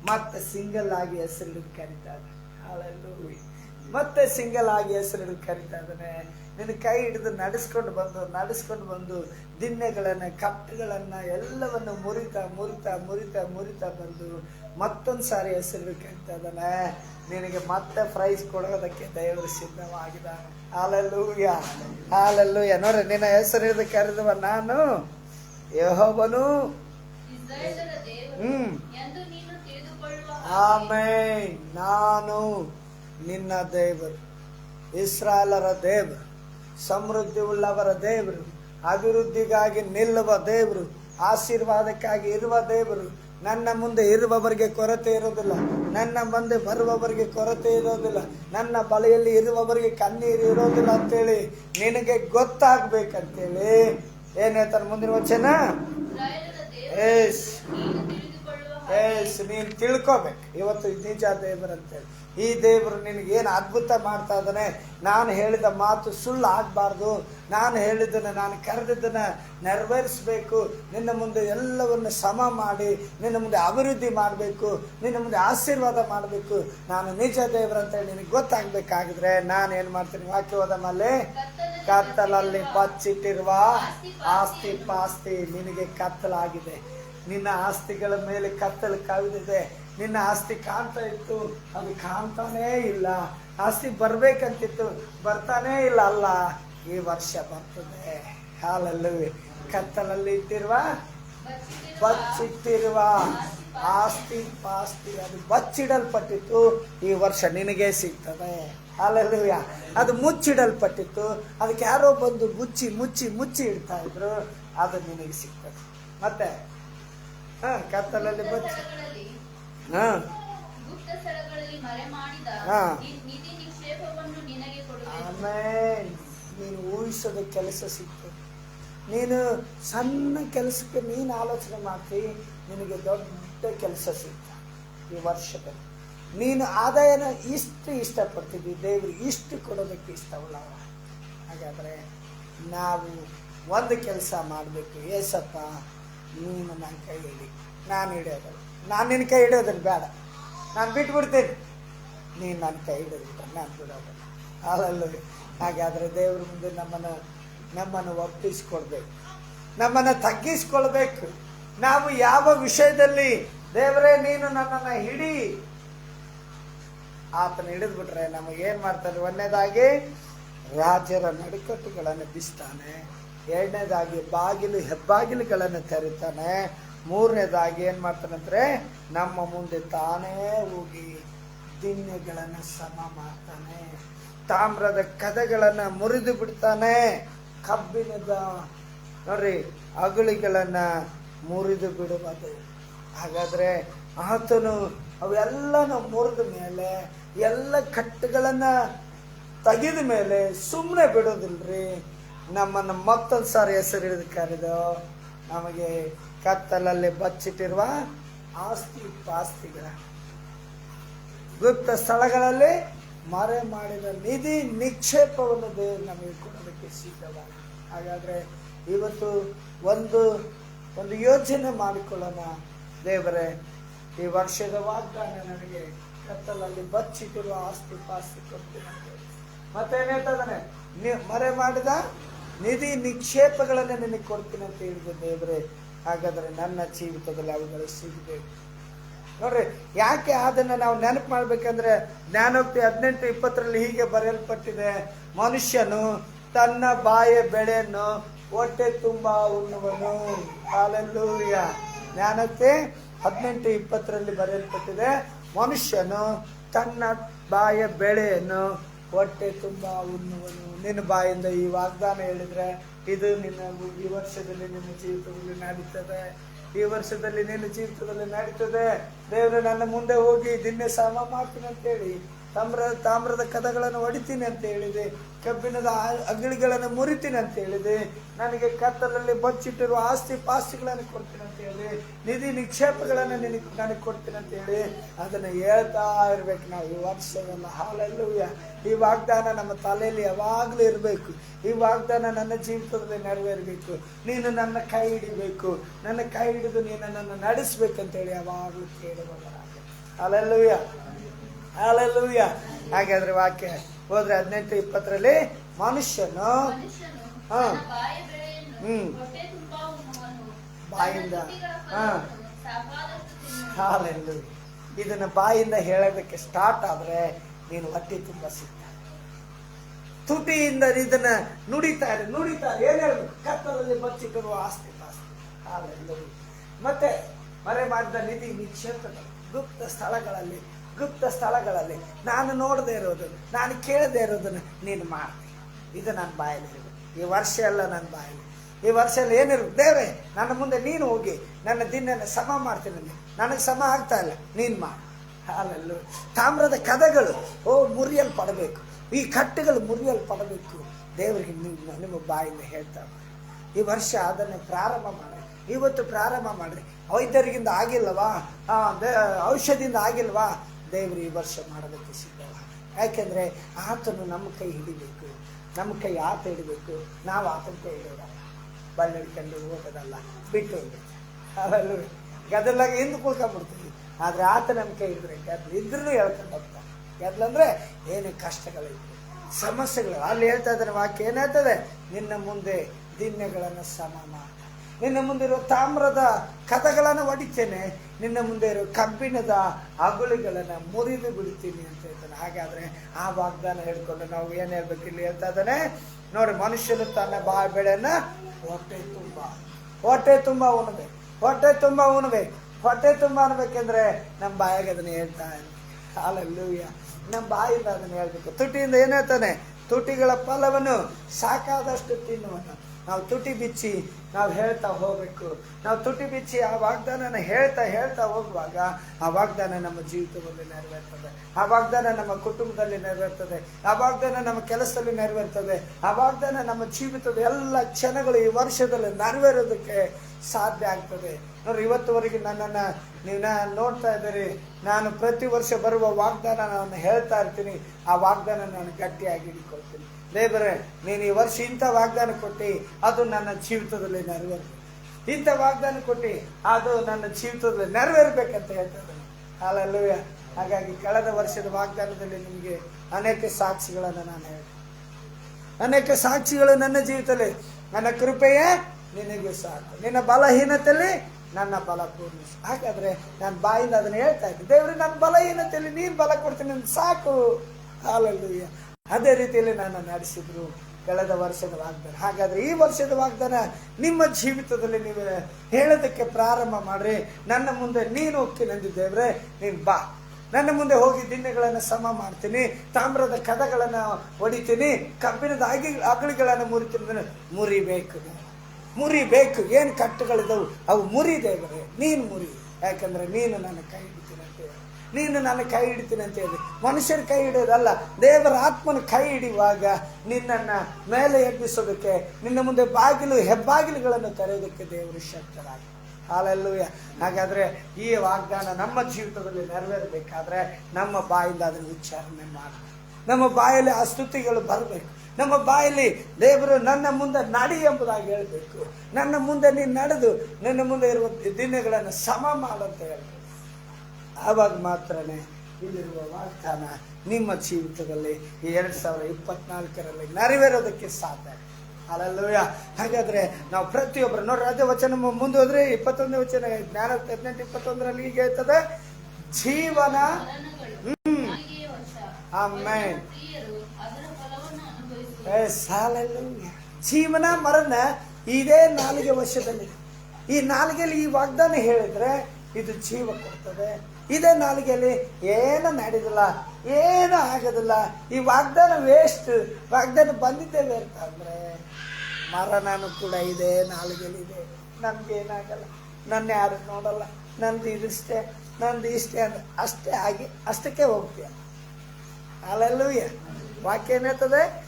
ಮತ್ತೆ ಸಿಂಗಲ್ ಆಗಿ ಹೆಸರಿಡಿದು ಕರೀತಾರೆ. Hallelujah. ಮತ್ತೆ ಸಿಂಗಲ್ ಆಗಿ ಹೆಸರು ಕರಿತಾ ಇದ್ದಾನೆ ನಿನ್ನ ಕೈ ಹಿಡಿದು ನಡೆಸ್ಕೊಂಡು ಬಂದು ನಡೆಸ್ಕೊಂಡು ಬಂದು ದಿನ್ನೆಗಳನ್ನು ಕಪ್ಪುಗಳನ್ನು ಎಲ್ಲವನ್ನು ಮುರಿತಾ ಮುರಿತಾ ಮುರಿತಾ ಮುರಿತಾ ಬಂದು ಮತ್ತೊಂದು ಸಾರಿ ಹೆಸರು ಕರಿತಾ ಇದ್ದಾನೆ ನಿನಗೆ ಮತ್ತೆ ಪ್ರೈಸ್ ಕೊಡೋದಕ್ಕೆ ದೇವರು ಸಿದ್ಧವಾಗಿದ್ದಾನೆ ಹಾಲಲ್ಲೂಯ ಹಾಲಲ್ಲೂಯ ನೋಡ್ರಿ ನಿನ್ನ ಹೆಸರು ಹಿಡಿದು ಕರೆದವ ನಾನು. ಯಹೋಬನು ಹ್ಮ್. ಆಮೇನ್. ನಾನು. ನಿನ್ನ ದೇವರು ಇಸ್ರಾಲರ ದೇವರು ಸಮೃದ್ಧಿ ಉಳ್ಳವರ ದೇವರು, ಅಭಿವೃದ್ಧಿಗಾಗಿ ನಿಲ್ಲುವ ದೇವರು, ಆಶೀರ್ವಾದಕ್ಕಾಗಿ ಇರುವ ದೇವರು, ನನ್ನ ಮುಂದೆ ಇರುವವರಿಗೆ ಕೊರತೆ ಇರೋದಿಲ್ಲ ನನ್ನ ಮುಂದೆ ಬರುವವರಿಗೆ ಕೊರತೆ ಇರೋದಿಲ್ಲ ನನ್ನ ಬಲೆಯಲ್ಲಿ ಇರುವವರಿಗೆ ಕಣ್ಣೀರು ಇರೋದಿಲ್ಲ ಅಂತೇಳಿ ನಿನಗೆ ಗೊತ್ತಾಗ್ಬೇಕಂತೇಳಿ. ಏನ್ ಹೇಳ್ತಾರೆ ಮುಂದಿನ ವಚನ? ಏಸ್ ಎಸ್ ನೀನು ತಿಳ್ಕೊಬೇಕು. ಇವತ್ತು ನಿಜ ದೇವರಂತೇಳಿ ಈ ದೇವರು ನಿನಗೇನು ಅದ್ಭುತ ಮಾಡ್ತಾ ಇದ್ದಾನೆ? ನಾನು ಹೇಳಿದ ಮಾತು ಸುಳ್ಳು ಆಗಬಾರ್ದು ನಾನು ಹೇಳಿದ್ದನ್ನು ನಾನು ಕರೆದಿದ್ದನ್ನು ನೆರವೇರಿಸಬೇಕು. ನಿನ್ನ ಮುಂದೆ ಎಲ್ಲವನ್ನು ಸಮ ಮಾಡಿ, ನಿನ್ನ ಮುಂದೆ ಅಭಿವೃದ್ಧಿ ಮಾಡಬೇಕು, ನಿನ್ನ ಮುಂದೆ ಆಶೀರ್ವಾದ ಮಾಡಬೇಕು. ನಾನು ನಿಜ ದೇವರಂತೇಳಿ ನಿನಗೆ ಗೊತ್ತಾಗಬೇಕಾಗಿದ್ರೆ ನಾನು ಏನು ಮಾಡ್ತೀನಿ? ವಾಕ್ಯವಾದ ಮೇಲೆ ಕತ್ತಲಲ್ಲಿ ಬಚ್ಚಿಟ್ಟಿರುವ ಆಸ್ತಿ ಪಾಸ್ತಿ ನಿನಗೆ ಕತ್ತಲಾಗಿದೆ. ನಿನ್ನ ಆಸ್ತಿಗಳ ಮೇಲೆ ಕತ್ತಲು ಕವಿದಿದೆ ನಿನ್ನ ಆಸ್ತಿ ಕಾಣ್ತಾ ಇತ್ತು, ಅದು ಕಾಣ್ತಾನೇ ಇಲ್ಲ. ಆಸ್ತಿ ಬರಬೇಕಂತಿತ್ತು, ಬರ್ತಾನೇ ಇಲ್ಲ ಅಲ್ಲ. ಈ ವರ್ಷ ಬರ್ತದೆ. ಹಾಲಲ್ಲೂ ಕತ್ತಲಲ್ಲಿ ಇಟ್ಟಿರುವ? ಬಚ್ಚಿಟ್ಟಿರುವ. ಆಸ್ತಿ, ಪಾಸ್ತಿ, ಅದು ಬಚ್ಚಿಡಲ್ಪಟ್ಟಿತ್ತು. ಈ ವರ್ಷ ನಿನಗೆ ಸಿಗ್ತದೆ. ಅಲ್ಲಲ್ಲೂಯ ಅದು ಮುಚ್ಚಿಡಲ್ಪಟ್ಟಿತ್ತು. ಅದಕ್ಕೆ ಯಾರೋ ಬಂದು ಮುಚ್ಚಿ ಮುಚ್ಚಿ ಮುಚ್ಚಿ ಇಡ್ತಾ ಇದ್ರು. ಅದು ನಿನಗೆ ಸಿಗ್ತದೆ. ಮತ್ತೆ? ಹ, ಕತ್ತಲಲ್ಲಿ ಬಚ್ಚಿ. ಹಾ. ಹಾಂ. ಆಮೇಲೆ ನೀನು ಊಹಿಸದ ಕೆಲಸ ಸಿಗ್ತದೆ ನೀನು ಸಣ್ಣ ಕೆಲಸಕ್ಕೆ ನೀನು ಆಲೋಚನೆ ಮಾಡ್ತಿ ನಿನಗೆ ದೊಡ್ಡ ಕೆಲಸ ಸಿಗ್ತದೆ ಈ ವರ್ಷದಲ್ಲಿ. ನೀನು ಆದಾಯನ ಇಷ್ಟು ಇಷ್ಟಪಡ್ತೀವಿ ದೇವರು ಇಷ್ಟು ಕೊಡೋದಕ್ಕೆ ಇಷ್ಟವಲ್ಲ ಹಾಗಾದರೆ ನಾವು ಒಂದು ಕೆಲಸ ಮಾಡಬೇಕು ಏಸಪ್ಪ ನೀನು ನನ್ನ ಕೈ ಹಿಡಿ ನಾನು ಹಿಡಿಯೋದಲ್ಲ. ನಾನು ನಿನ್ನ ಕೈ ಹಿಡಿಯೋದಿಲ್ಲ ಬೇಡ. ನಾನು ಬಿಟ್ಬಿಡ್ತೀನಿ. ನೀನು ನನ್ನ ಕೈ ಹಿಡಿದ್ಬಿಟ್ರೆ ನಾನು ಬಿಡೋದಿಲ್ಲ ಹಾಲಲ್ಲೂ ಹಾಗಾದರೆ ದೇವ್ರ ಮುಂದೆ ನಮ್ಮನ್ನು ನಮ್ಮನ್ನು ಒಪ್ಪಿಸ್ಕೊಡ್ಬೇಕು. ನಮ್ಮನ್ನು ತಗ್ಗಿಸ್ಕೊಳ್ಬೇಕು. ನಾವು ಯಾವ ವಿಷಯದಲ್ಲಿ, ದೇವರೇ ನೀನು ನನ್ನನ್ನು ಹಿಡಿ. ಆತನ ಹಿಡಿದ್ಬಿಟ್ರೆ ನಮಗೇನು ಮಾಡ್ತಾರೆ ಒಂದನೇದಾಗಿ ರಾಜ್ಯರ ನಡುಕಟ್ಟುಗಳನ್ನು ಬಿಸ್ತಾನೆ. ಎರಡನೇದಾಗಿ ಬಾಗಿಲು, ಹೆಬ್ಬಾಗಿಲುಗಳನ್ನು ತೆರಿತಾನೆ. ಮೂರನೇದಾಗಿ ಏನು ಮಾಡ್ತಾನಂದ್ರೆ, ನಮ್ಮ ಮುಂದೆ ತಾನೇ ಹೋಗಿ ದಿಣ್ಣೆಗಳನ್ನು ಸಮ ಮಾಡ್ತಾನೆ. ತಾಮ್ರದ ಕದಗಳನ್ನು ಮುರಿದು ಬಿಡ್ತಾನೆ. ಕಬ್ಬಿಣದ ನೋಡ್ರಿ, ಅಗುಳಿಗಳನ್ನು ಮುರಿದು ಬಿಡುವುದು. ಹಾಗಾದರೆ ಆತನು ಅವೆಲ್ಲನೂ ಮುರಿದ ಮೇಲೆ, ಎಲ್ಲ ಕಟ್ಟುಗಳನ್ನು ತೆಗೆದ ಮೇಲೆ ಸುಮ್ಮನೆ ಬಿಡೋದಿಲ್ರಿ ನಮ್ಮನ್ನು ಮತ್ತೊಂದು ಸಾರಿ ಹೆಸರು ಹಿಡಿದು ಕರೆದು ನಮಗೆ ಕತ್ತಲಲ್ಲಿ ಬಚ್ಚಿಟ್ಟಿರುವ ಆಸ್ತಿ ಪಾಸ್ತಿಗಳ ಗುಪ್ತ ಸ್ಥಳಗಳಲ್ಲಿ ಮರೆ ಮಾಡಿದ ನಿಧಿ ನಿಕ್ಷೇಪವನ್ನು ದೇವರು ನಮಗೆ ಕೊಡೋದಕ್ಕೆ ಸಿದ್ಧವಾಗ ಹಾಗಾದರೆ ಇವತ್ತು ಒಂದು ಒಂದು ಯೋಚನೆ ಮಾಡಿಕೊಳ್ಳೋಣ. ದೇವರೇ, ಈ ವರ್ಷದ ವಾಗ್ದಾನ ನನಗೆ ಕತ್ತಲಲ್ಲಿ ಬಚ್ಚಿಟ್ಟಿರುವ ಆಸ್ತಿ ಪಾಸ್ತಿ ಕೊಡ್ತೀನಿ. ಮತ್ತೇನ್ ಹೇಳ್ತದಾನೆ ನೀ- ಮರೆ ಮಾಡಿದ ನಿಧಿ ನಿಕ್ಷೇಪಗಳನ್ನು ನಿನಗೆ ಕೊಡ್ತೀನಿ ಅಂತ ಹೇಳಿದ ದೇವರೇ. ಹಾಗಾದರೆ ನನ್ನ ಜೀವಿತದಲ್ಲಿ ಅವುಗಳು ಸಿಗಬೇಕು ನೋಡ್ರಿ, ಯಾಕೆ ಅದನ್ನು ನಾವು ನೆನಪು ಮಾಡಬೇಕಂದ್ರೆ ಜ್ಞಾನೋಕ್ತಿ ಹದಿನೆಂಟು ಇಪ್ಪತ್ತರಲ್ಲಿ ಹೀಗೆ ಬರೆಯಲ್ಪಟ್ಟಿದೆ, ಮನುಷ್ಯನು ತನ್ನ ಬಾಯ ಬೆಳೆಯನ್ನು ಹೊಟ್ಟೆ ತುಂಬ ಉಣ್ಣುವನು. ಕಾಲೆಲ್ಲೂರಿಯ ಜ್ಞಾನೋಕ್ತಿ ಹದಿನೆಂಟು ಇಪ್ಪತ್ತರಲ್ಲಿ ಬರೆಯಲ್ಪಟ್ಟಿದೆ, ಮನುಷ್ಯನು ತನ್ನ ಬಾಯ ಬೆಳೆಯನ್ನು ಹೊಟ್ಟೆ ತುಂಬ ಉಣ್ಣುವನು. ನಿನ್ನ ಬಾಯಿಂದ ಈ ವಾಗ್ದಾನ ಹೇಳಿದ್ರೆ ಇದು ನಿನ್ನ ಈ ವರ್ಷದಲ್ಲಿ ನಿನ್ನ ಜೀವಿತದಲ್ಲಿ ನಡೀತದೆ ಈ ವರ್ಷದಲ್ಲಿ ನಿನ್ನ ಜೀವಿತದಲ್ಲಿ ನಡೀತದೆ ದೇವರು, ನನ್ನ ಮುಂದೆ ಹೋಗಿ ದಿನ್ನೆ ಸಮ ಮಾಡ್ತೀನಿ ಅಂತೇಳಿ ತಾಮ್ರ, ತಾಮ್ರದ ಕದಗಳನ್ನು ಹೊಡಿತೀನಿ ಅಂತ ಹೇಳಿದೆ. ಕಬ್ಬಿಣದ ಅಗಳಿಗಳನ್ನು ಮುರಿತೀನಿ ಅಂತ ಹೇಳಿದೆ. ನನಗೆ ಕತ್ತಲಲ್ಲಿ ಬಚ್ಚಿಟ್ಟಿರುವ ಆಸ್ತಿ ಪಾಸ್ತಿಗಳನ್ನು ಕೊಡ್ತೀನಿ ಅಂತ ಹೇಳಿ ನಿಧಿ ನಿಕ್ಷೇಪಗಳನ್ನು ನಿನಗೆ, ನನಗೆ ಕೊಡ್ತೀನಿ ಅಂತ ಹೇಳಿ ಅದನ್ನು ಹೇಳ್ತಾ ಇರ್ಬೇಕು ನಾವು. ಈ ವರ್ಷವೆಲ್ಲ ಹಾಲಲ್ಲೂ ಈ ವಾಗ್ದಾನ ನಮ್ಮ ತಲೆಯಲ್ಲಿ ಯಾವಾಗಲೂ ಇರಬೇಕು. ಈ ವಾಗ್ದಾನ ನನ್ನ ಜೀವಿತದಲ್ಲಿ ನೆರವೇರಬೇಕು. ನೀನು ನನ್ನ ಕೈ ಹಿಡಿಬೇಕು. ನನ್ನ ಕೈ ಹಿಡಿದು ನೀನು ನನ್ನನ್ನು ನಡೆಸ್ಬೇಕಂತೇಳಿ ಯಾವಾಗಲೂ ಕೇಳುವವರಾಗ. ಹಾಲೆಲ್ಲೂಯ ಹಾಲೆಲ್ಲೂಯ ಹಾಗಾದ್ರೆ ವಾಕ್ಯ ಹೋದ್ರೆ ಹದಿನೆಂಟು ಇಪ್ಪತ್ತರಲ್ಲಿ ಮನುಷ್ಯನು ಹ್ಮ್. ಬಾಯಿಂದ. ಹಾಲೆಲ್ಲು ಇದನ್ನ ಬಾಯಿಂದ ಹೇಳೋದಕ್ಕೆ ಸ್ಟಾರ್ಟ್ ಆದ್ರೆ ನೀನು ಹೊಟ್ಟೆ ತುಂಬ ಸಿಗ್ತ ತುಟಿಯಿಂದ ಇದನ್ನ ನುಡಿತಾರೆ ನುಡಿತಾರೆ ಏನ್ ಹೇಳ್ಬೇಕು? ಕತ್ತಲಲ್ಲಿ ಬಚ್ಚಿಟ್ಟರು ಆಸ್ತಿ ಪಾಸ್ತಿ. ಹಾಲೆಲ್ಲರೂ ಮತ್ತೆ ಮರೆ ಮಾಡಿದ ನಿಧಿ ನಿಕ್ಷೇಪಗಳು ಗುಪ್ತ ಸ್ಥಳಗಳಲ್ಲಿ ಗುಪ್ತ ಸ್ಥಳಗಳಲ್ಲಿ ನಾನು ನೋಡದೆ ಇರೋದು ನಾನು ಕೇಳದೆ ಇರೋದನ್ನು ನೀನು ಮಾಡ್ತೀನಿ ಇದು ನನ್ನ ಬಾಯಲ್ಲಿ ಈ ವರ್ಷ ಎಲ್ಲ ನನ್ನ ಬಾಯಲ್ಲಿ. ಈ ವರ್ಷದಲ್ಲಿ ಏನಿರು ದೇವ್ರೆ, ನನ್ನ ಮುಂದೆ ನೀನು ಹೋಗಿ, ನನ್ನ ದಿನ ಸಮ ಮಾಡ್ತೀನಿ. ನನಗೆ ಸಮ ಆಗ್ತಾ ಇಲ್ಲ, ನೀನು ಮಾಡು. ಹಾಲಲ್ಲೂ ತಾಮ್ರದ ಕದಗಳು, ಓ, ಮುರಿಯಲ್ಪಡಬೇಕು. ಈ ಕಟ್ಟೆಗಳು ಮುರಿಯಲ್ಪಡಬೇಕು. ದೇವರಿಗೆ ನೀವು ನಿಮ್ಮ ಬಾಯಿಂದ ಹೇಳ್ತಾ. ಈ ವರ್ಷ ಅದನ್ನು ಪ್ರಾರಂಭ ಮಾಡಿ ಇವತ್ತು ಪ್ರಾರಂಭ ಮಾಡಿರಿ. ವೈದ್ಯರಿಗಿಂದ ಆಗಿಲ್ಲವಾ? ಔಷಧಿಯಿಂದ ಆಗಿಲ್ವಾ ದೇವರು ಈ ವರ್ಷ ಮಾಡೋದಕ್ಕೆ ಸಿದ್ಧವ. ಯಾಕೆಂದರೆ ಆತನು ನಮ್ಮ ಕೈ ಹಿಡಿಬೇಕು, ನಮ್ಮ ಕೈ ಆತ ಹಿಡಿಬೇಕು, ನಾವು ಆತನ ಕೈ ಹಿಡೋದಲ್ಲ ಬಳ್ಳಿಕೊಂಡು ಹೋಗೋದಲ್ಲ ಬಿಟ್ಟು ಅದರಲ್ಲೂ ಗದಲಾಗ ಹಿಂದೆ ಕುಳ್ಕೊಂಡ್ಬಿಡ್ತೀವಿ ಆದರೆ ಆತ ನಮ್ಮ ಕೈ ಹಿಡಿದ್ರೆ ಗದ್ದಲು ಇದ್ರೂ ಹೇಳ್ಕೊಂಡು ಹೋಗ್ತಾನೆ. ಗದ್ಲಂದ್ರೆ ಏನೇ ಸಮಸ್ಯೆಗಳು. ಅಲ್ಲಿ ಹೇಳ್ತಾ ಇದ್ದಾರೆ ವಾಕ್ಯ ಏನಾಯ್ತದೆ ನಿನ್ನ ಮುಂದೆ ದಿನ್ಯಗಳನ್ನು ಸಮ ಮಾಡ ನಿನ್ನ ಮುಂದೆ ಇರೋ ತಾಮ್ರದ ಕಥಗಳನ್ನು ಹೊಡಿತೇನೆ ನಿನ್ನ ಮುಂದೆ ಇರೋ ಕಬ್ಬಿಣದ ಅಗುಳಿಗಳನ್ನು ಮುರಿದು ಬಿಡ್ತೀನಿ ಅಂತ ಹೇಳ್ತಾನೆ. ಹಾಗಾದರೆ ಆ ವಾಗ್ದಾನ ಹೇಳ್ಕೊಂಡು ನಾವು ಏನು ಹೇಳ್ಬೇಕು ಇಲ್ಲಿ ಹೇಳ್ತಾ ಇದ್ದಾನೆ? ನೋಡಿ, ಮನುಷ್ಯನು ತನ್ನ ಬಾ ಬೆಳೆಯನ್ನು ಹೊಟ್ಟೆ ತುಂಬ. ಹೊಟ್ಟೆ ತುಂಬ ಉಣಬೇಕು. ಹೊಟ್ಟೆ ತುಂಬ ಉಣಬೇಕು. ಹೊಟ್ಟೆ ತುಂಬ ಅನ್ಬೇಕೆಂದ್ರೆ ನಮ್ಮ ಬಾಯಿಗೆ ಅದನ್ನ ಹೇಳ್ತಾ ಹಾಲಲ್ಲೂಯ ನಮ್ಮ ಬಾಯಿಂದ ಅದನ್ನ ಹೇಳ್ಬೇಕು. ತುಟಿಯಿಂದ ಏನು ಹೇಳ್ತಾನೆ? ತುಟಿಗಳ ಫಲವನ್ನು ಸಾಕಾದಷ್ಟು ತಿನ್ನುವನು. ನಾವು ತುಟಿ ಬಿಚ್ಚಿ ನಾವು ಹೇಳ್ತಾ ಹೋಗಬೇಕು. ನಾವು ತುಟಿ ಬಿಚ್ಚಿ ಆ ವಾಗ್ದಾನನ ಹೇಳ್ತಾ ಹೇಳ್ತಾ ಹೋಗುವಾಗ ಆ ವಾಗ್ದಾನ ನಮ್ಮ ಜೀವಿತದಲ್ಲಿ ನೆರವೇರ್ತದೆ. ಆ ವಾಗ್ದಾನ ನಮ್ಮ ಕುಟುಂಬದಲ್ಲಿ ನೆರವೇರ್ತದೆ. ಆ ವಾಗ್ದಾನ ನಮ್ಮ ಕೆಲಸದಲ್ಲಿ ನೆರವೇರ್ತದೆ. ಆ ವಾಗ್ದಾನ ನಮ್ಮ ಜೀವಿತದ ಎಲ್ಲ ಕ್ಷಣಗಳು ಈ ವರ್ಷದಲ್ಲಿ ನೆರವೇರೋದಕ್ಕೆ ಸಾಧ್ಯ ಆಗ್ತದೆ. ನೋಡ್ರಿ, ಇವತ್ತುವರೆಗೆ ನನ್ನನ್ನು ನೀವು ನೋಡ್ತಾ ಇದ್ದೀರಿ. ನಾನು ಪ್ರತಿ ವರ್ಷ ಬರುವ ವಾಗ್ದಾನ ನಾನು ಹೇಳ್ತಾ ಇರ್ತೀನಿ. ಆ ವಾಗ್ದಾನ ನಾನು ಗಟ್ಟಿಯಾಗಿ ಹಿಡ್ಕೊಳ್ತೀನಿ ದೇವರೇ ನೀನು ಈ ವರ್ಷ ಇಂಥ ವಾಗ್ದಾನ ಕೊಟ್ಟು, ಅದು ನನ್ನ ಜೀವಿತದಲ್ಲಿ ನೆರವೇರಿ ಇಂಥ ವಾಗ್ದಾನ ಕೊಟ್ಟು, ಅದು ನನ್ನ ಜೀವಿತದಲ್ಲಿ ನೆರವೇರ್ಬೇಕಂತ ಹೇಳ್ತಾ ಇದ್ದೀನಿ ಹಾಲಲ್ಲೂಯ ಹಾಗಾಗಿ ಕಳೆದ ವರ್ಷದ ವಾಗ್ದಾನದಲ್ಲಿ ನಿಮಗೆ ಅನೇಕ ಸಾಕ್ಷಿಗಳನ್ನು ನಾನು ಹೇಳ್ತೀನಿ ಅನೇಕ ಸಾಕ್ಷಿಗಳು ನನ್ನ ಜೀವಿತದಲ್ಲಿ, ನನ್ನ ಕೃಪೆಯೇ ನಿನಗೆ ಸಾಕು. ನಿನ್ನ ಬಲಹೀನತೆಯಲ್ಲಿ ನನ್ನ ಬಲ ಪೂರ್ಣ ಹಾಗಾದ್ರೆ ನಾನು ಬಾಯಿಂದ ಅದನ್ನ ಹೇಳ್ತಾ ಇದ್ದೆ, ದೇವ್ರೆ, ನನ್ನ ಬಲಹೀನತೆಯಲ್ಲಿ ನೀನು ಬಲ ಕೊಡ್ತೀನಿ ಸಾಕು. ಹಾಲಲ್ಲೂಯ್ಯ ಅದೇ ರೀತಿಯಲ್ಲಿ ನಾನು ನಡೆಸಿದ್ರು ಕಳೆದ ವರ್ಷದ ವಾಗ್ದಾನ ಹಾಗಾದ್ರೆ ಈ ವರ್ಷದ ವಾಗ್ದಾನ ನಿಮ್ಮ ಜೀವಿತದಲ್ಲಿ ನೀವು ಹೇಳೋದಕ್ಕೆ ಪ್ರಾರಂಭ ಮಾಡ್ರಿ. ನನ್ನ ಮುಂದೆ ನೀನು ಹೋಗ್ತೀನಿ ಅಂದಿದ್ದೇವ್ರೆ ನೀನು ಬಾ. ನನ್ನ ಮುಂದೆ ಹೋಗಿ ದಿಣ್ಣೆಗಳನ್ನು ಸಮ ಮಾಡ್ತೀನಿ, ತಾಮ್ರದ ಕದಗಳನ್ನು ಹೊಡಿತೀನಿ ಕಬ್ಬಿಣದ ಅಗಿ ಅಗಳಿಗಳನ್ನು ಮುರಿತೀನಿ ಮುರಿಬೇಕು ಮುರಿಬೇಕು. ಏನು ಕಟ್ಟುಗಳಿದವು? ಅವು ಮುರಿ ದೇವರೇ ನೀನು ಮುರಿ. ಯಾಕಂದ್ರೆ ನೀನು ನನ್ನ ಕೈ ಹಿಡಿತೀನಿ ಅಂತ ನೀನು ನನ್ನ ಕೈ ಹಿಡಿತೀನಿ ಅಂತ ಹೇಳಿ. ಮನುಷ್ಯರ ಕೈ ಹಿಡಿಯೋದಲ್ಲ, ದೇವರ ಆತ್ಮನ ಕೈ ಹಿಡಿಯುವಾಗ ನಿನ್ನನ್ನು ಮೇಲೆ ಎಬ್ಬಿಸೋದಕ್ಕೆ, ನಿನ್ನ ಮುಂದೆ ಬಾಗಿಲು, ಹೆಬ್ಬಾಗಿಲುಗಳನ್ನು ತೆರೆಯೋದಕ್ಕೆ ದೇವರು ಶಕ್ತರಾಗಿ. ಹಾಲೆಲ್ಲೂಯ ಹಾಗಾದರೆ ಈ ವಾಗ್ದಾನ ನಮ್ಮ ಜೀವಿತದಲ್ಲಿ ನೆರವೇರಬೇಕಾದ್ರೆ ನಮ್ಮ ಬಾಯಿಂದ ಅದನ್ನು ವಿಚಾರಣೆ ಮಾಡಿ. ನಮ್ಮ ಬಾಯಲ್ಲಿ ಆ ಸ್ತುತಿಗಳು ಬರಬೇಕು. ನಮ್ಮ ಬಾಯಲ್ಲಿ ದೇವರು ನನ್ನ ಮುಂದೆ ನಡಿ ಎಂಬುದಾಗಿ ಹೇಳಬೇಕು. ನನ್ನ ಮುಂದೆ ನೀನು ನಡೆದು, ನನ್ನ ಮುಂದೆ ಇರುವ ದಿನಗಳನ್ನು ಸಮ ಮಾಡಂತ ಹೇಳ್ಬೇಕು. ಆವಾಗ ಮಾತ್ರನೇ ಇಲ್ಲಿರುವ ವಾಗ್ದಾನ ನಿಮ್ಮ ಜೀವಿತದಲ್ಲಿ ಈ ಎರಡು ಸಾವಿರ ಇಪ್ಪತ್ನಾಲ್ಕರಲ್ಲಿ ನೆರವೇರೋದಕ್ಕೆ ಸಾಧ್ಯ. ಅಲ್ಲಲ್ಲೂ ಹಾಗಾದ್ರೆ ನಾವು ಪ್ರತಿಯೊಬ್ಬರು ನೋಡ್ರಿ, ಅದೇ ವಚನ ಮುಂದೋದ್ರೆ ಮುಂದೆ ಹೋದ್ರೆ ಇಪ್ಪತ್ತೊಂದನೇ ವಚನ, ಜ್ಞಾನ ಹದಿನೆಂಟು ಇಪ್ಪತ್ತೊಂದರಲ್ಲಿ ಈಗ ಹೇಳ್ತದೆ, ಜೀವನ hallelujah. ಜೀವನ, ಮರಣ, ಇದೇ ನಾಲಿಗೆ ವರ್ಷದಲ್ಲಿ ಈ ನಾಲಿಗೆಯಲ್ಲಿ ಈ ವಾಗ್ದಾನ ಹೇಳಿದ್ರೆ ಇದು ಜೀವ ಕೊಡ್ತದೆ. ಇದೇ ನಾಲಿಗೆಯಲ್ಲಿ ಏನೂ ನಡೆದಿಲ್ಲ ಏನೂ ಆಗೋದಿಲ್ಲ. ಈ ವಾಗ್ದಾನ ವೇಸ್ಟ್ ವಾಗ್ದಾನ ಬಂದಿದ್ದೇವೆ ಅಂದರೆ ಮರಣನೂ ಕೂಡ ಇದೆ ನಾಲಿಗೆಯಲ್ಲಿ ಇದೆ. ನಮಗೇನಾಗಲ್ಲ ನನ್ನ ಯಾರು ನೋಡಲ್ಲ. ನಂದು ಇದಿಷ್ಟೇ ನಂದು ಇಷ್ಟೇ ಅಂದ್ರೆ ಅಷ್ಟೇ ಆಗಿ, ಅಷ್ಟಕ್ಕೆ ಹೋಗ್ತೀಯ. ಅಲ್ಲೆಲ್ಲೂ ವಾಕ್ಯ ಏನಾಯ್ತದೆ?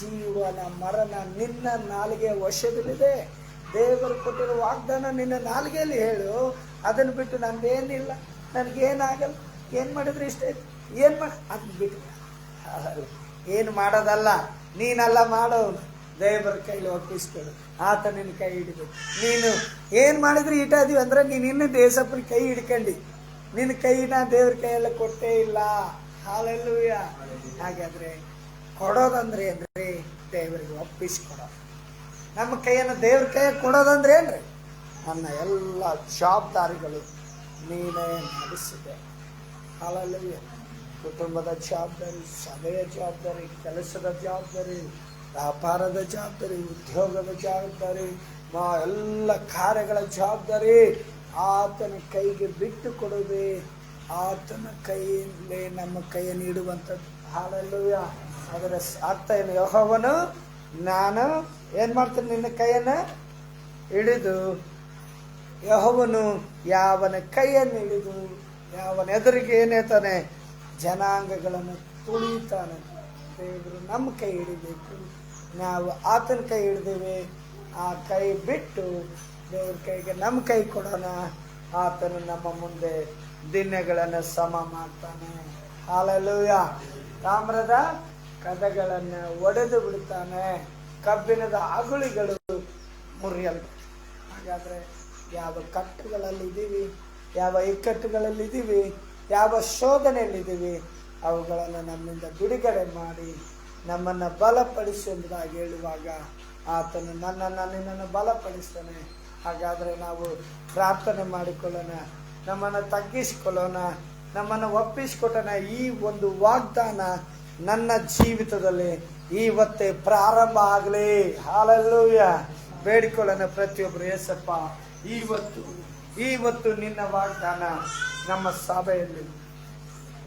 ಜೀವನ, ಮರಣ ನಿನ್ನ ನಾಲಿಗೆ ವಶದಲ್ಲಿದೆ. ದೇವರು ಕೊಟ್ಟಿರೋ ವಾಗ್ದಾನ ನಿನ್ನ ನಾಲಿಗೆಯಲ್ಲಿ ಹೇಳು. ಅದನ್ನು ಬಿಟ್ಟು ನಂದೇನಿಲ್ಲ. ನನಗೇನಾಗಲ್ಲ. ಏನು ಮಾಡಿದ್ರೆ ಇಷ್ಟ? ಏನು ಮಾಡಿ ಅದನ್ನ ಬಿಟ್ಟು ಏನು ಮಾಡೋದಲ್ಲ. ನೀನಲ್ಲ ಮಾಡೋನು ದೇವರ ಕೈಲಿ ಒಪ್ಪಿಸ್ಕೊಡು ಆತ ನಿನ್ನ ಕೈ ಹಿಡಿಬೇಕು. ನೀನು ಏನು ಮಾಡಿದ್ರೆ ಇಟ್ಟಾದೀವಿ ಅಂದ್ರೆ ನೀನು ಇನ್ನೂ ದೇಶಪ್ಪನ ಕೈ ಹಿಡ್ಕಂಡು. ನಿನ್ನ ಕೈನ ದೇವ್ರ ಕೈಯೆಲ್ಲ ಕೊಟ್ಟೇ ಇಲ್ಲ. ಹಾಲೆಲ್ಲೂಯ ಹಾಗಾದರೆ ಕೊಡೋದಂದ್ರೆ ಅಂದರೆ ದೇವರಿಗೆ ಒಪ್ಪಿಸ್ಕೊಡೋದು ನಮ್ಮ ಕೈಯನ್ನು ದೇವ್ರ ಕೈಯಾಗ ಕೊಡೋದಂದ್ರೆ ಏನ್ರಿ? ನನ್ನ ಎಲ್ಲ ಜವಾಬ್ದಾರಿಗಳು ನೀನೇ ನಡೆಸಿದೆ. ಅಲ್ಲಲ್ಲಿ ಕುಟುಂಬದ ಜವಾಬ್ದಾರಿ, ಸಭೆಯ ಜವಾಬ್ದಾರಿ, ಕೆಲಸದ ಜವಾಬ್ದಾರಿ, ವ್ಯಾಪಾರದ ಜವಾಬ್ದಾರಿ, ಉದ್ಯೋಗದ ಜವಾಬ್ದಾರಿ, ಮಾ ಎಲ್ಲ ಕಾರ್ಯಗಳ ಜವಾಬ್ದಾರಿ ಆತನ ಕೈಗೆ ಬಿಟ್ಟು ಕೊಡುವೆ. ಆತನ ಕೈಯಲ್ಲೇ ನಮ್ಮ ಕೈಯನ್ನು ಇಡುವಂಥದ್ದು ಹಾಲಲ್ಲೂಯ ಅದರ ಅರ್ಥ ಏನು? ಯಹೋವನು ನಾನು ಏನು ಮಾಡ್ತೀನಿ ನಿನ್ನ ಕೈಯನ್ನು? ಹಿಡಿದು ಯಹೋವನು ಯಾವನ ಕೈಯನ್ನು ಹಿಡಿದು ಯಾವನ ಎದುರಿಗೆ ಏನೇತಾನೆ, ಜನಾಂಗಗಳನ್ನು ತುಳಿತಾನೆ ದೇವರು ನಮ್ಮ ಕೈ ಹಿಡಿಬೇಕು. ನಾವು ಆತನ ಕೈ ಹಿಡಿದೇವೆ. ಆ ಕೈ ಬಿಟ್ಟು ದೇವ್ರ ಕೈಗೆ ನಮ್ಮ ಕೈ ಕೊಡೋಣ. ಆತನು ನಮ್ಮ ಮುಂದೆ ದಿನಗಳನ್ನು ಸಮ ಮಾಡ್ತಾನೆ. ಹಾಲೆಲ್ಲೂಯ ತಾಮ್ರದ ಕದಗಳನ್ನು ಒಡೆದು ಬಿಡ್ತಾನೆ ಕಬ್ಬಿಣದ ಅಗುಳಿಗಳು ಮುರಿಯಲ್ಲ ಹಾಗಾದ್ರೆ ಯಾವ ಕಟ್ಟುಗಳಲ್ಲಿದ್ದೀವಿ, ಯಾವ ಇಕ್ಕಟ್ಟುಗಳಲ್ಲಿದ್ದೀವಿ, ಯಾವ ಶೋಧನೆಯಲ್ಲಿದ್ದೀವಿ, ಅವುಗಳನ್ನು ನಮ್ಮಿಂದ ಬಿಡುಗಡೆ ಮಾಡಿ ನಮ್ಮನ್ನು ಬಲಪಡಿಸಿ ಎಂಬುದಾಗಿ ಹೇಳುವಾಗ ಆತನು ನನ್ನನ್ನು ನಿನ್ನನ್ನು ಬಲಪಡಿಸ್ತಾನೆ ಹಾಗಾದರೆ ನಾವು ಪ್ರಾರ್ಥನೆ ಮಾಡಿಕೊಳ್ಳೋಣ, ನಮ್ಮನ್ನು ತಗ್ಗಿಸಿಕೊಳ್ಳೋಣ, ನಮ್ಮನ್ನು ಒಪ್ಪಿಸಿಕೊಟ್ಟೋಣ ಈ ಒಂದು ವಾಗ್ದಾನ ನನ್ನ ಜೀವಿತದಲ್ಲಿ ಇವತ್ತೇ ಪ್ರಾರಂಭ ಆಗಲಿ. ಹಾಲೆಲ್ಲೂಯ ಬೇಡಿಕೊಳ್ಳೋಣ ಪ್ರತಿಯೊಬ್ಬರು, ಏಸಪ್ಪ ಇವತ್ತು ಇವತ್ತು ನಿನ್ನ ವಾಗ್ದಾನ ನಮ್ಮ ಸಭೆಯಲ್ಲಿ,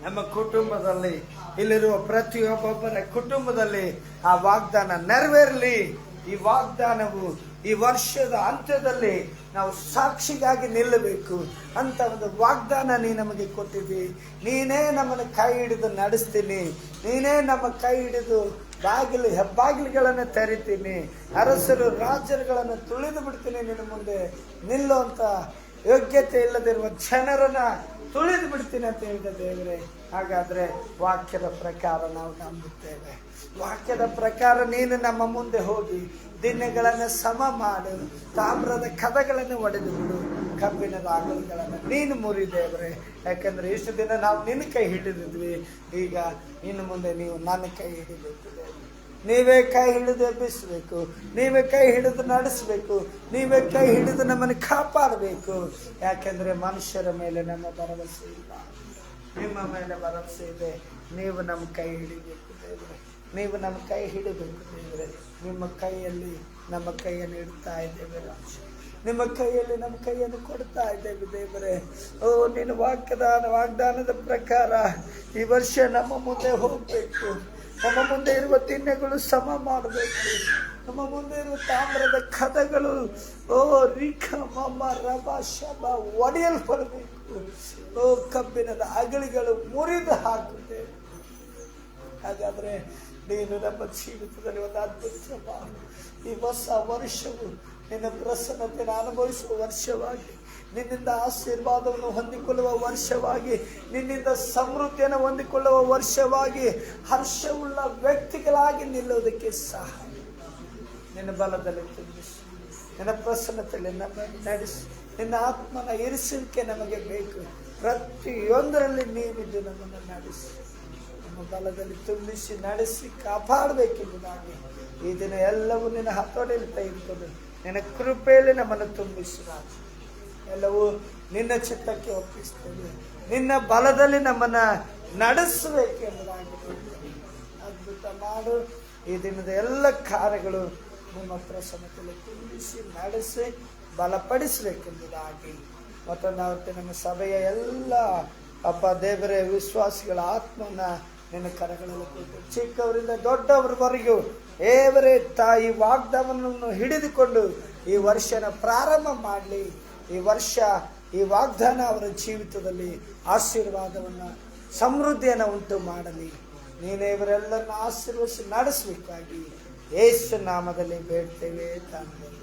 ನಮ್ಮ ಕುಟುಂಬದಲ್ಲಿ, ಇಲ್ಲಿರುವ ಪ್ರತಿಯೊಬ್ಬೊಬ್ಬರ ಕುಟುಂಬದಲ್ಲಿ ಆ ವಾಗ್ದಾನ ನೆರವೇರಲಿ. ಈ ವಾಗ್ದಾನವು ಈ ವರ್ಷದ ಅಂತ್ಯದಲ್ಲಿ ನಾವು ಸಾಕ್ಷಿಗಾಗಿ ನಿಲ್ಲಬೇಕು. ಅಂತ ಒಂದು ವಾಗ್ದಾನ ನೀ ನಮಗೆ ಕೊಟ್ಟಿದ್ದಿ. ನೀನೇ ನಮ್ಮನ್ನು ಕೈ ಹಿಡಿದು ನಡೆಸ್ತೀನಿ. ನೀನೇ ನಮ್ಮ ಕೈ ಹಿಡಿದು ಬಾಗಿಲು ಹೆಬ್ಬಾಗಿಲುಗಳನ್ನು ತೆರಿತೀನಿ, ಅರಸರು ರಾಜರುಗಳನ್ನು ತುಳಿದು ಬಿಡ್ತೀನಿ, ನಿನ್ನ ಮುಂದೆ ನಿಲ್ಲುವಂತ ಯೋಗ್ಯತೆ ಇಲ್ಲದಿರುವ ಜನರನ್ನ ತುಳಿದು ಬಿಡ್ತೀನಿ ಅಂತ ಹೇಳಿದ ದೇವರೇ. ಹಾಗಾದ್ರೆ ವಾಕ್ಯದ ಪ್ರಕಾರ ನಾವು ನಂಬುತ್ತೇವೆ. ವಾಕ್ಯದ ಪ್ರಕಾರ ನೀನು ನಮ್ಮ ಮುಂದೆ ಹೋಗಿ ದಿನಗಳನ್ನು ಸಮ ಮಾಡು, ತಾಮ್ರದ ಕದಗಳನ್ನು ಒಡೆದು ಬಿಡು, ಕಬ್ಬಿಣದ ಆಗಲುಗಳನ್ನು ನೀನು ಮುರಿ ಯಾಕಂದರೆ ಇಷ್ಟು ದಿನ ನಾವು ನಿನ್ನ ಕೈ ಹಿಡಿದಿದ್ವಿ, ಈಗ ಇನ್ನು ಮುಂದೆ ನೀವು ನನ್ನ ಕೈ ದೇವರೇ. ನೀವೇ ಕೈ ಹಿಡಿದು ಎಬ್ಬಿಸಬೇಕು, ನೀವೇ ಕೈ ಹಿಡಿದು ನಡೆಸಬೇಕು, ನೀವೇ ಕೈ ಹಿಡಿದು ನಮ್ಮನ್ನು ಕಾಪಾಡಬೇಕು. ಯಾಕೆಂದರೆ ಮನುಷ್ಯರ ಮೇಲೆ ನಮ್ಮ ಭರವಸೆ ಇಲ್ಲ. ನಿಮ್ಮ ಮೇಲೆ ಭರವಸೆ ಇದೆ. ನೀವು ನಮ್ಮ ಕೈ ಹಿಡಿಬೇಕು ದೇವರೇ. ನೀವು ನಮ್ಮ ಕೈ ಹಿಡಿಬೇಕು ದೇವರೇ. ನಿಮ್ಮ ಕೈಯಲ್ಲಿ ನಮ್ಮ ಕೈಯನ್ನು ಇಡ್ತಾ ಇದ್ದೇವೆ. ನಿಮ್ಮ ಕೈಯಲ್ಲಿ ನಮ್ಮ ಕೈಯನ್ನು ಕೊಡ್ತಾ ಇದ್ದೇವೆ ದೇವರೇ. ಓ, ನಿನ್ನ ವಾಗ್ದಾನ ವಾಗ್ದಾನದ ಪ್ರಕಾರ ಈ ವರ್ಷ ನಮ್ಮ ಮುಂದೆ ಹೋಗಬೇಕು. ನಮ್ಮ ಮುಂದೆ ಇರುವ ದಿನಗಳು ಸಮ ಮಾಡಬೇಕು. ನಮ್ಮ ಮುಂದೆ ಇರುವ ತಾಮ್ರದ ಕಥಗಳು ಓ, ರಿಖ ಮಮ್ಮ ರಭ ಶಬ ಒಡೆಯಲ್ಪಡಬೇಕು. ಓ, ಕಬ್ಬಿಣದ ಅಗಳಿಗಳು ಮುರಿದು ಹಾಕುತ್ತೇವೆ ಹಾಗಾದ್ರೆ ನೀನು ನಮ್ಮ ಜೀವಿತದಲ್ಲಿ ಒಂದು ಅದ್ಭುತ. ಈ ಹೊಸ ವರ್ಷವು ನಿನ್ನ ಪ್ರಸನ್ನತೆಯನ್ನು ಅನುಭವಿಸುವ ವರ್ಷವಾಗಿ ನಿನ್ನಿಂದ ಆಶೀರ್ವಾದವನ್ನು ಹೊಂದಿಕೊಳ್ಳುವ ವರ್ಷವಾಗಿ, ನಿನ್ನಿಂದ ಸಮೃದ್ಧಿಯನ್ನು ಹೊಂದಿಕೊಳ್ಳುವ ವರ್ಷವಾಗಿ ಹರ್ಷವುಳ್ಳ ವ್ಯಕ್ತಿಗಳಾಗಿ ನಿಲ್ಲುವುದಕ್ಕೆ ಸಹಾಯ. ನಿನ್ನ ಬಲದಲ್ಲಿ ತುಂಬಿಸಿ. ನಿನ್ನ ಪ್ರಸನ್ನತೆಯಲ್ಲಿ ನಮ್ಮ ನಡೆಸಿ. ನಿನ್ನ ಆತ್ಮನ ಇರಿಸಲಿಕ್ಕೆ ನಮಗೆ ಬೇಕು. ಪ್ರತಿಯೊಂದರಲ್ಲಿ ನೀವಿದ್ದು ನಮ್ಮನ್ನು ನಡೆಸಿ. ನಮ್ಮ ಬಲದಲ್ಲಿ ತುಂಬಿಸಿ ನಡೆಸಿ ಕಾಪಾಡಬೇಕೆಂಬುದಾಗಿ ಈ ದಿನ ಎಲ್ಲವೂ ನಿನ್ನ ಹತೋಟಿಯಲ್ಲಿ ತೆಗೆದುಕೊಂಡು ನಿನ್ನ ಕೃಪೆಯಲ್ಲಿ ನಮ್ಮನ್ನು ತುಂಬಿಸಿ ರಾಜ. ಎಲ್ಲವೂ ನಿನ್ನ ಚಿತ್ತಕ್ಕೆ ಒಪ್ಪಿಸ್ತೇವೆ ನಿನ್ನ ಬಲದಲ್ಲಿ ನಮ್ಮನ್ನ ನಡೆಸಬೇಕೆಂಬುದಾಗಿ. ಅದ್ಭುತ ಮಾಡು. ಈ ದಿನದ ಎಲ್ಲ ಕಾರ್ಯಗಳು ನಿಮ್ಮ ಪ್ರಸನ್ನತೆಯಲ್ಲಿ ತುಂಬಿಸಿ ನಡೆಸಿ, ಬಲಪಡಿಸಬೇಕೆಂಬುದಾಗಿ. ಮತ್ತು ನಾವು ನಮ್ಮ ಸಭೆಯ ಎಲ್ಲ, ಅಪ್ಪ ದೇವರೇ, ವಿಶ್ವಾಸಿಗಳ ಆತ್ಮನ ನಿನ್ನ ಕರಗಳಲ್ಲಿ ಕೊಟ್ಟು ಚಿಕ್ಕವರಿಂದ ದೊಡ್ಡವರವರೆಗೂ ಏವರೇ ತಾಯಿ ವಾಗ್ದಾನವನ್ನು ಹಿಡಿದುಕೊಂಡು ಈ ವರ್ಷನ ಪ್ರಾರಂಭ ಮಾಡಲಿ. ಈ ವರ್ಷ, ಈ ವಾಗ್ದಾನ ಅವರ ಜೀವಿತದಲ್ಲಿ ಆಶೀರ್ವಾದವನ್ನು, ಸಮೃದ್ಧಿಯನ್ನು ಉಂಟು ಮಾಡಲಿ. ನೀನೇ ಇವರೆಲ್ಲರನ್ನ ಆಶೀರ್ವದಿಸಿ ನಡೆಸಬೇಕಾಗಿ ಯೇಸು ನಾಮದಲ್ಲಿ ಬೇಡ್ತೇವೆ ತಂದೆ.